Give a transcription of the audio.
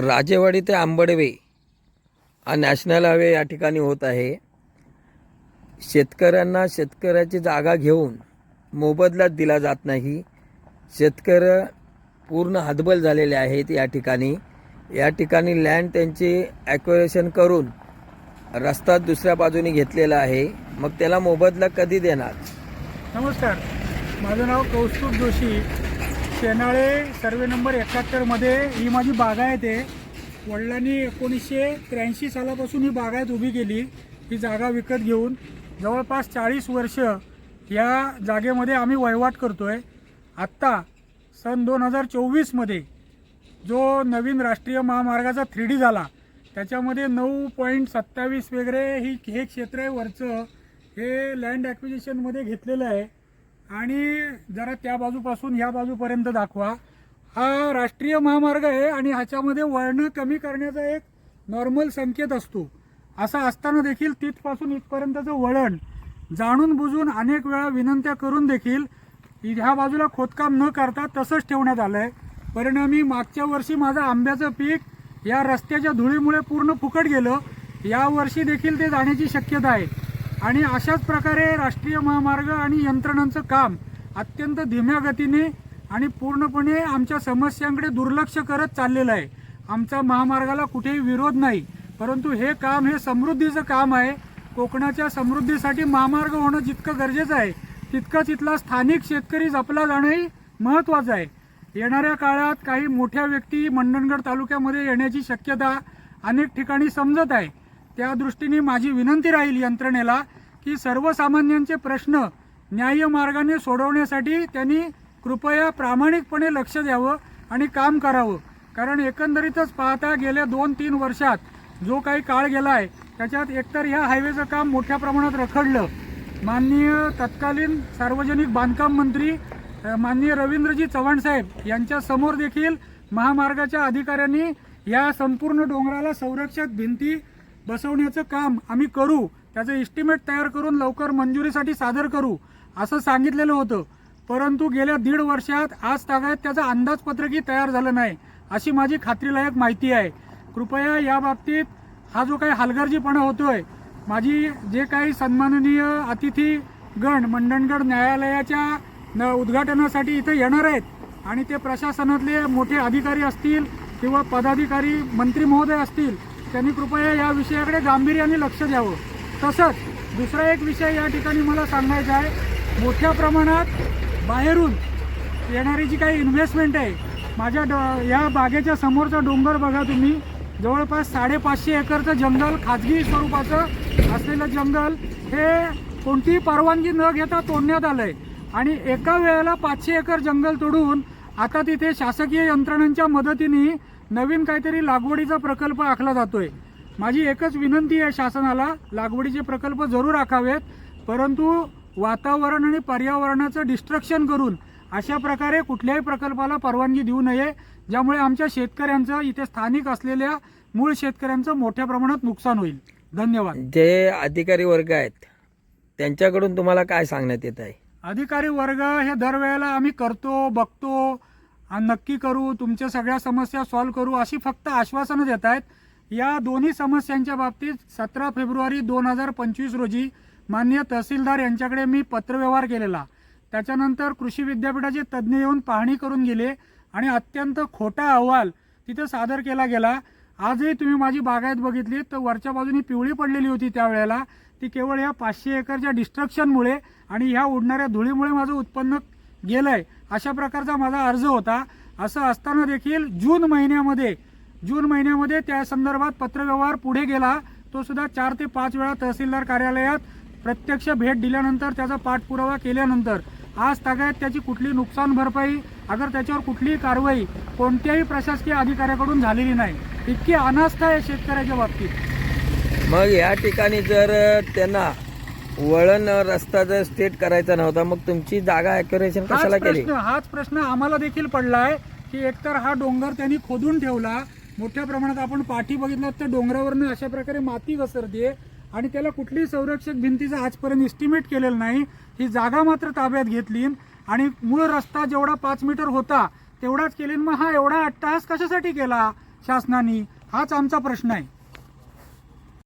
राजेवाडी ते आंबडवे हा national highway या ठिकाणी होत आहे. शेतकऱ्यांना शेतकऱ्याची जागा घेऊन मोबदला दिला जात नाही. शेतकरं पूर्ण हतबल झालेले आहेत या ठिकाणी. या ठिकाणी लँड त्यांची ॲक्युरेशन करून रस्ता दुसऱ्या बाजूने घेतलेला आहे. मग त्याला मोबदला कधी देणार? नमस्कार. माझं नाव कौस्तुभ जोशी. शेनाळे सर्वे नंबर एकाहत्तरमध्ये ही माझी बागायत आहे वडिलांनी एकोणीसशे त्र्याऐंशी सालापासून ही बागायत उभी केली. ही जागा विकत घेऊन जवळपास चाळीस वर्ष या जागेमध्ये आम्ही वहिवाट करतो आहे आत्ता सन दोन हजार चोवीसमध्ये जो नवीन राष्ट्रीय महामार्गाचा थ्री डी झाला त्याच्यामध्ये नऊ पॉईंट सत्तावीस वगैरे ही हे क्षेत्र आहे वरचं. हे लँड ॲक्विजिशनमध्ये घेतलेलं आहे. आणि जरा त्या बाजूपासून ह्या बाजूपर्यंत दाखवा. हा राष्ट्रीय महामार्ग आहे आणि ह्याच्यामध्ये वळणं कमी करण्याचा एक नॉर्मल संकेत असतो. असा असताना देखील तिथपासून इथपर्यंतचं वळण जाणून बुजून अनेक वेळा विनंत्या करून देखील ह्या बाजूला खोदकाम न करता तसंच ठेवण्यात आलं आहे परिणामी मागच्या वर्षी माझं आंब्याचं पीक या रस्त्याच्या धुळीमुळे पूर्ण फुकट गेलं. या वर्षी देखील ते जाण्याची शक्यता आहे. आणि अशाच प्रकारे राष्ट्रीय महामार्ग आणि यंत्रणांचं काम अत्यंत धीम्या गतीने आणि पूर्णपणे आमच्या समस्यांकडे दुर्लक्ष करत चाललेलं आहे. आमचा महामार्गाला कुठेही विरोध नाही परंतु हे काम हे समृद्धीचं काम आहे. कोकणाच्या समृद्धीसाठी महामार्ग होणं जितकं गरजेचं आहे तितकंच इथला स्थानिक शेतकरी जपला जाणंही महत्त्वाचं आहे. येणाऱ्या काळात काही मोठ्या व्यक्ती मंडणगड तालुक्यामध्ये येण्याची शक्यता अनेक ठिकाणी समजत आहे. त्या दृष्टीने माझी विनंती राहील यंत्रणेला की सर्वसामान्यांचे प्रश्न न्याय मार्गाने सोडवण्यासाठी त्यांनी कृपया प्रामाणिकपणे लक्ष द्यावं आणि काम करावं. कारण एकंदरीतच पाहता गेल्या दोन तीन वर्षात जो काही काळ गेला आहे त्याच्यात एकतर ह्या हायवेचं काम मोठ्या प्रमाणात रखडलं. माननीय तत्कालीन सार्वजनिक बांधकाम मंत्री माननीय रवींद्रजी चव्हाण साहेब यांच्या समोर देखील महामार्गाच्या अधिकाऱ्यांनी या संपूर्ण डोंगराला संरक्षक भिंती बसवण्याचं काम आम्ही करू त्याचं इस्टिमेट तयार करून लवकर मंजुरीसाठी सादर करू असं सांगितलेलं होतं. परंतु गेल्या दीड वर्षात आज तागायत त्याचं अंदाजपत्रकही तयार झालं नाही अशी माझी खात्रीलायक माहिती आहे. कृपया या बाबतीत हा जो काही हलगर्जीपणा होतोय माझी जे काही सन्माननीय अतिथी गण मंडणगड न्यायालयाच्या न उद्घाटनासाठी इथे येणार आहेत आणि ते प्रशासनातले मोठे अधिकारी असतील किंवा पदाधिकारी मंत्री महोदय असतील त्यांनी कृपया या विषयाकडे गांभीर्याने लक्ष द्यावं. तसंच दुसरा एक विषय या ठिकाणी मला सांगायचा आहे. मोठ्या प्रमाणात बाहेरून येणारी जी काही इन्व्हेस्टमेंट आहे माझ्या ड या बागेच्या समोरचा डोंगर बघा तुम्ही. जवळपास साडेपाचशे एकरचं जंगल खाजगी स्वरूपाचं असलेलं जंगल हे कोणतीही परवानगी न घेता तोडण्यात आलं आहे आणि एका वेळेला पाचशे एकर जंगल तोडून आता तिथे शासकीय यंत्रणांच्या मदतीने नवीन काहीतरी लागवडीचा प्रकल्प आखला जातोय. माझी एकच विनंती आहे शासनाला लागवडीचे प्रकल्प जरूर आखावेत परंतु वातावरण आणि पर्यावरणाचं डिस्ट्रक्शन करून अशा प्रकारे कुठल्याही प्रकल्पाला परवानगी देऊ नये ज्यामुळे आमच्या शेतकऱ्यांचं इथे स्थानिक असलेल्या मूळ शेतकऱ्यांचं मोठ्या प्रमाणात नुकसान होईल. धन्यवाद. जे अधिकारी वर्ग आहेत त्यांच्याकडून तुम्हाला काय सांगण्यात येत आहे? अधिकारी वर्ग हे दरवेळेला आम्ही करतो बघतो आणि नक्की करू तुमच्या सगळ्या समस्या सॉल्व्ह करू अशी फक्त आश्वासनं देत आहेत. या दोन्ही समस्यांच्या बाबतीत सतरा फेब्रुवारी दोन हजार पंचवीस रोजी माननीय तहसीलदार यांच्याकडे मी पत्रव्यवहार केलेला. त्याच्यानंतर कृषी विद्यापीठाचे तज्ज्ञ येऊन पाहणी करून गेले आणि अत्यंत खोटा अहवाल तिथे सादर केला गेला. आजही तुम्ही माझी बागायत बघितली तर वरच्या बाजूनी पिवळी पडलेली होती त्यावेळेला. ती केवळ या पाचशे एकरच्या डिस्ट्रक्शनमुळे आणि ह्या उडणाऱ्या धुळीमुळे माझं उत्पन्न गेलंय. अशा प्रकारचा माझा अर्ज होता. असं असताना देखील जून महिन्यामध्ये जून महिन्यामध्ये त्या संदर्भात पत्रव्यवहार पुढे गेला. तो सुद्धा चार ते पाच वेळा तहसीलदार कार्यालयात प्रत्यक्ष भेट दिल्यानंतर त्याचा पाठपुरावा केल्यानंतर. आज तागायत त्याची कुठली नुकसान भरपाई अगर त्याच्यावर कुठलीही कारवाई कोणत्याही प्रशासकीय अधिकाऱ्याकडून झालेली नाही. इतकी अनास्था आहे शेतकऱ्याच्या बाबतीत. मग या ठिकाणी जर त्यांना वळण रस्ता जर स्टेट करायचा नव्हता मग तुमची जागा ॲक्युरेशन कशाला हाच केली? प्रश्न हाच प्रश्न आम्हाला देखील पडलाय की एकतर हा डोंगर त्यांनी खोदून ठेवला. मोठ्या प्रमाणात आपण पाठी बघितलं तर डोंगरावरनं अशा प्रकारे माती घसरते आणि त्याला कुठलीही संरक्षक भिंतीचं आजपर्यंत इस्टिमेट केलेलं नाही. ही जागा मात्र ताब्यात घेतली आणि मूळ रस्ता जेवढा पाच मीटर होता तेवढाच केली मग हा एवढा अट्टहास कशासाठी केला? शासनाने. हाच आमचा प्रश्न आहे.